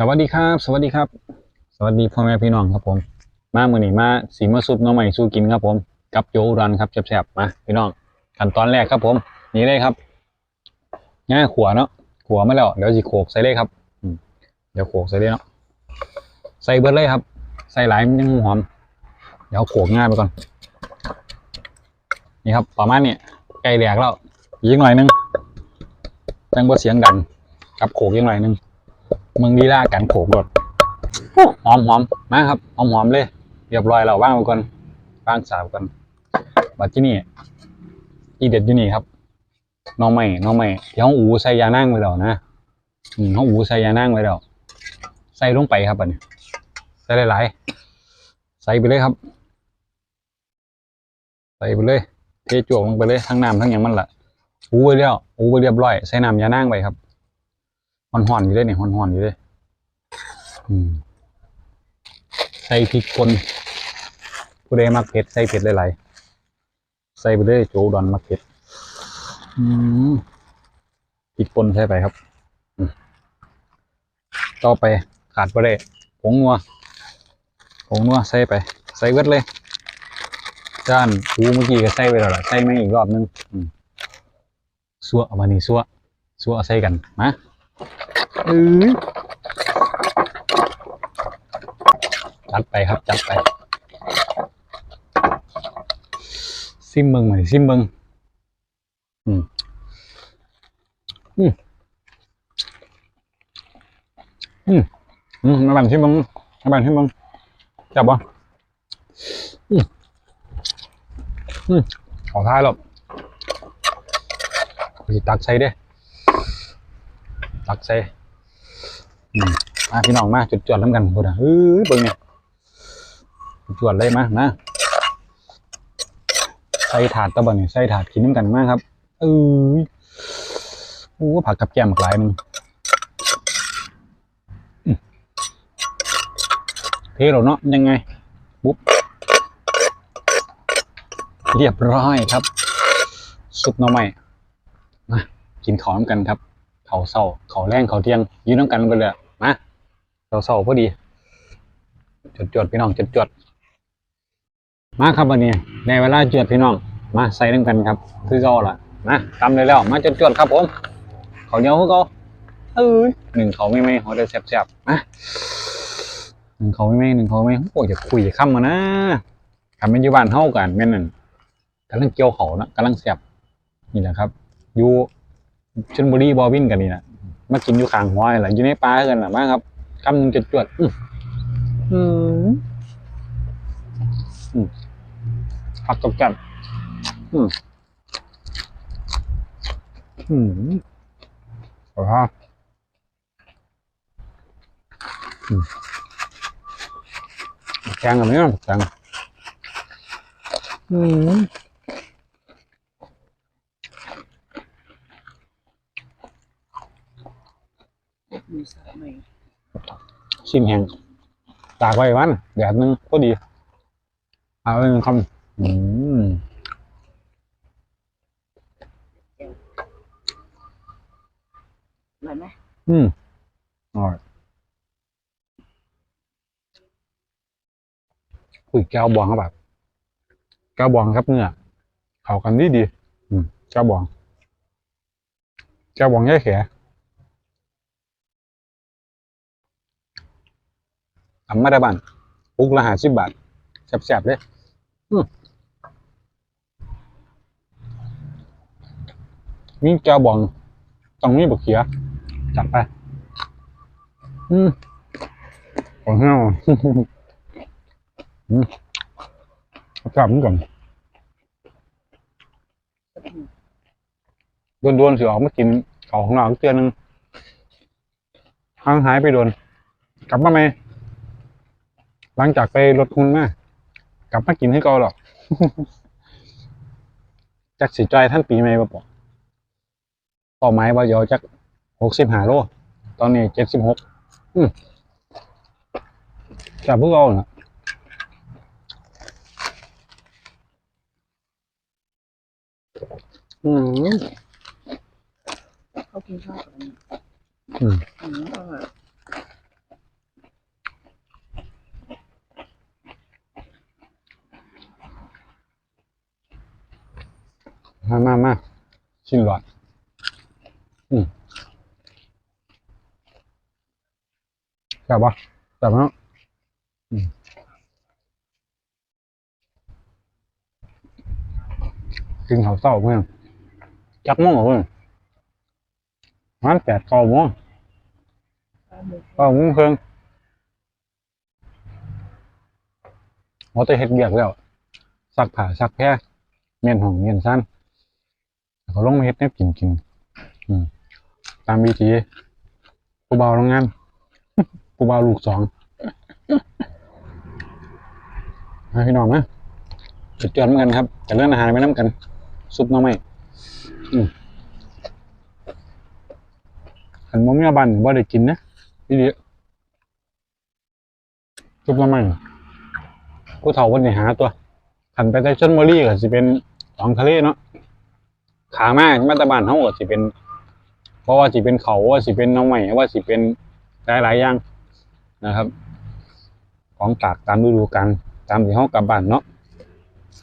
สวัสดีครับ สวัสดีครับ สวัสดีพ่อแม่พี่น้องครับผม มาเมื่อนี้มาสีมาซุปน้องใหม่สู้กินครับผม กับโจอุรันครับแซ่บๆมาพี่น้องขั้นตอนแรกครับผม นี่เลยครับง่ายขัวเนาะขัวมาแล้วเดี๋ยวสิโขกใส่เลยครับอืเดี๋ยวโขกใส่เลยเนาะใส่เบิดเลยครับ ใส่หลายมันยังหอม เดี๋ยวโขกง่ายไปก่อน นี่ครับประมาณนี้ใกล้แหลกแล้วอีกหน่อยนึงจังบ่เสียงดังกับโขกอีกหน่อยนึง มึงดีล่ากันโขกรถหอมหอมมาครับหอมหอมเลยเรียบร้อยแล้วว่างไปก่อนว่างสาวก่อนบัดที่นี่อีเด็ดอยู่นี่ครับหน้องใหม่น้องใหม่ที่ห้องอูใส่ยานั่งไว้แล้วนะอืมห้องอูใส่ยานั่งไว้แล้วใส่ลงไปครับอันนี้ใส่หลายๆใส่ไปเลยครับ ใส่ไปเลยเทจวกลงไปเลยทั้งน้ำทั้งอย่างมันละอูไปแล้วอูไปเรียบร้อยใส่น้ำยานั่งไปครับ หอนหอนอยู่เลยเนี่ยหอนหอนอยู่เลยอืมใส่พริกป่นผู้ใดมักเผ็ดใส่เผ็ดหลายๆใส่ไปเลยโจดอนมักเผ็ด อืมพริกป่นใส่ไปครับอืมต่อไปขาดไปเลยผงนัวผงนัวใส่ไป ใส่เวทเลยด้านหูเมื่อกี้ก็ใส่ไปแล้วล่ะใส่ไม่อีกรอบนึงอืมซัวเอามานี่ซัวซัวเอาใส่กันมา เอ้ยจัดไปครับจัดไป ซิมเบิงหน่อยซิมเบิงอืมอืมอืมอืมมาบันซิมเบิงมาบันซิมเบิงจับบ่อืมอืมขอท้ายหรอกตักใส่เด้ตักใส่ มาพี่น้องมาจุดจวดๆน้ำกันพูดอะเฮ้ยเบิ่งเนี่ยจุดจวดเลยมามาใส่ถาดตะบันเนี่ยใส่ถาดกินน้ำกันมากครับเอ้ยโอ้ผักกับแกมหลากหลายหนึงเทเราเนาะยังไงปุ๊บเรียบร้อยครับ ซุปหน่อไม้มากินข้าวน้ำกันครับ เขาเศร้าเขาแรงเขาเที่ยงยืนน้ำกันไปเลยมาเราเศร้าพอดีจดจดพี่น้องจดจดมาครับวันนี้ในเวลาจดพี่น้อง มาใส่น้ำกันครับ คือเก่าล่ะนะทำเลยแล้ว มาจดจดครับผมเขาเหนียวคือเก่าเอ้ยหนึ่งเขาไม่ไม่เขาได้แซ่บๆมาหนึ่งเขาไม่ไม่หนึ่งเขาไม่โอ้ยอย่าคุยอย่าค้ำมานะทำเป็นยู่บ้านเท่ากันแม่นั่นกำลังเกี่ยวเขานะกำลังแซ่บนี่แหละครับอยู่ ชนบุรีบอวินกันนี่นะมากินอยู่ข้างหัวนี่แหละอยู่ในป่ากันนะมาครับคำหนึงจวดๆอื้ออืมอืมผักตกจัดอืมอืมขอครับอืมแกงกับเนี้ยแกงอืม มีสายไหมชิมแห้งตากไว้วันแดดหนึงก็ดีเอาไว้หนึ่งคำอืมอร่อยไหมอืมอร่อยคุยแก้วบองครับแบบแก้วบองครับเนื้อเข้ากันดีดีอืมแก้วบองแก้วบองแย่แข ทำมาได้บ้านปุกละหาสิบบาทแซ่บๆเลยอืมมีแก้วบองต้องมีบักเขียจัดไป อืมของเฮาอืมจับมันก่อนโดนๆสิออกมากินขาของเราเตือนหนึ่งห่างหายไปโดน กลับมาไหม หลังจากไปลดทุนมากลับมากินให้เก่าหรอกจักสิจอยท่านปีใหม่บ่ปอกเป้าหมายว่าเดี๋ยวจักหกสิบห้าโล ตอนนี้เจ็ดสิบหกอืมจับพวกเราน่ะอืมเขากินข้าวกับอันนี้อืม อืมอร่อย มามามาชิ้นหลอดอืมจับปะจับเนาะอืมกินข้าวเศร้าเพื่อนจักโมงเหรอเพื่อนมันแปดเก้าโมงข้าวหมูเก้าโมงเพิ่งเราจะเฮ็ดเบียกแล้วซักผ้าซักแพร่เมียนหองเมียนสั้น เขาลงมาเฮ็ดแนบกินกินตามวิธีผู้เบาโรงงานผู้เบาลูกสองมาพี่น้องนะจุดเตือนเหมือนกันครับแต่เรื่องอาหารไม่น้ำกัน ซุปน้องไม่ขันมอมีอาบันบ่ได้กินนะพี่ดีซุปน้องไม่ผู้เฒ่าวันนี้หาตัวขันไปได้ชนบุรีก็สิเป็นของทะเลเนาะ ขามากมาตรบ้านเฮาก็สิเป็น เพราะว่าสิเป็นเขาว่าสิเป็นน้องใหม่ว่าสิเป็นหลายหลายอย่างนะครับ ของตากตามฤดูกาลตามที่เขากลับบ้านเนาะ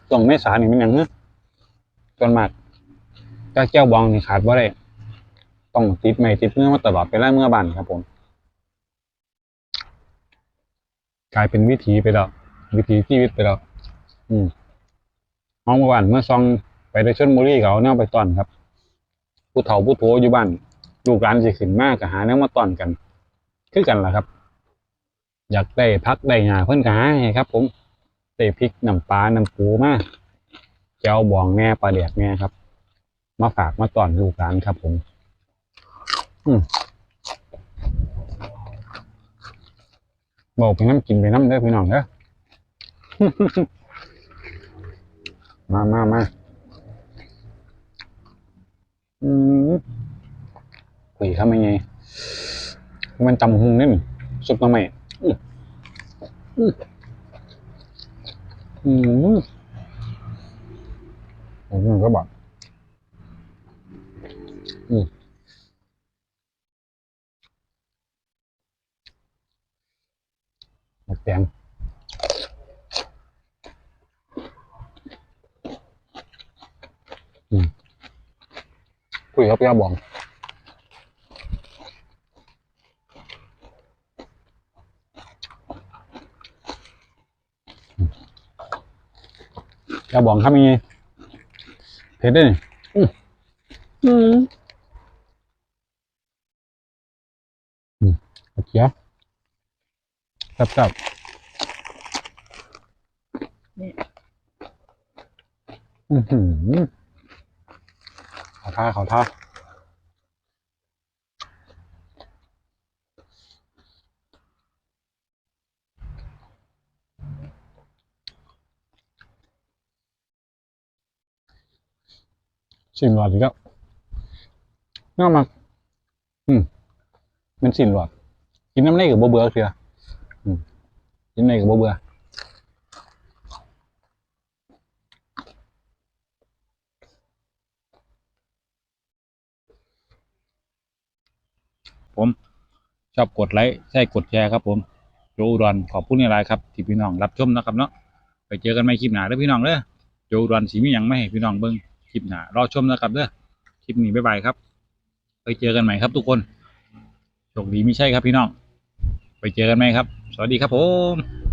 ช่วงเมษานี่มันหยังเนอะจนมากก็แก้วบองนี่ขาดว่าได้ต้องติดไม่ติดเมื่อมาตลอดไปแล้วเมื่อบ้านครับผมกลายเป็นวิถีไปแล้ววิถีชีวิตไปแล้วอืมห้องเมื่อวานเมื่อซอง ไปได้ชนบุรีเขาเนี่ยไปตอนครับ ผู้เฒ่าผู้โถอยู่บ้านลูกหลานสิขึ้นมากก็หาแนวมาต้อนกัน คือกันล่ะครับ อยากได้พักได้หาเพิ่อนก็หาให้ครับ ผมได้พริกน้ำปลาน้ำปูมาแก้วบองแน่ปลาแดกแน่ครับ มาฝากมาต้อนลูกหลานครับผม อืมบอกไปน้ำกินไปน้ำเด้อพี่น้องเด้อ มามามา อืมคุยครับไม่ไง มันตำหุงนี่มสุดมาใหม่อืมอืมอืมผมก็บอกอืมดแดงอืม คุยครับย่าบองกระบองครับมีเผ็ดด้วยนี่อืมอืมอืมโอเคครับครับนี่อือหือ ขอท่าขอท่าชิมหลอดอีกแล้วน่ามากอืมมันสินหลอดกินน้ำในกับเบื่อเบื่อเสียอืมกินในกับบ่เบื่อ ผมชอบกดไลค์ใช่กดแชร์ครับผมโจอุดอนขอบคุณในไลน์ครับที่พี่น้องรับชมนะครับเนาะไปเจอกันใหม่คลิปหน้าเด้อพี่น้องเด้อโจอุดอนสีมียังไม่ให้พี่น้องเบิ้งคลิปหน้ารอชมนะครับเด้อคลิปนี้บ๊ายบายครับไปเจอกันใหม่ครับทุกคนโชคดีไม่ใช่ครับพี่น้อง ไปเจอกันไหมครับ สวัสดีครับผม